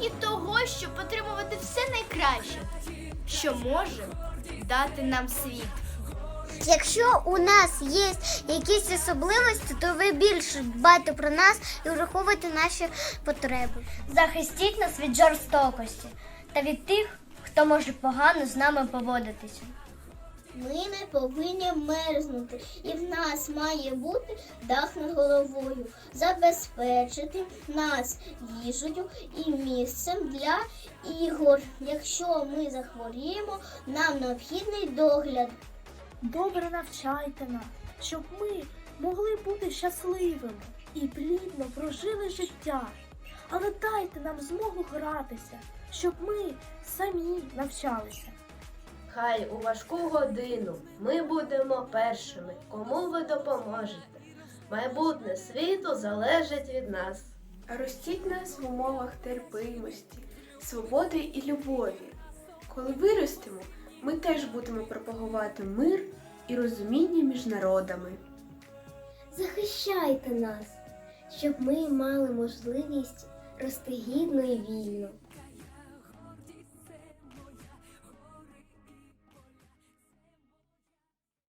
Гідні того, щоб отримувати все найкраще, що може дати нам світ. Якщо у нас є якісь особливості, то ви більше дбайте про нас і враховуйте наші потреби. Захистіть нас від жорстокості та від тих, хто може погано з нами поводитися. Ми не повинні мерзнути, і в нас має бути дах над головою, забезпечити нас їжею і місцем для ігор. Якщо ми захворіємо, нам необхідний догляд. Добре навчайте нас, щоб ми могли бути щасливими і плідно прожили життя. Але дайте нам змогу гратися, щоб ми самі навчалися. Хай у важку годину ми будемо першими, кому ви допоможете. Майбутнє світу залежить від нас. Ростіть нас в умовах терпимості, свободи і любові. Коли виростемо, ми теж будемо пропагувати мир і розуміння між народами. Захищайте нас, щоб ми мали можливість рости гідно і вільно.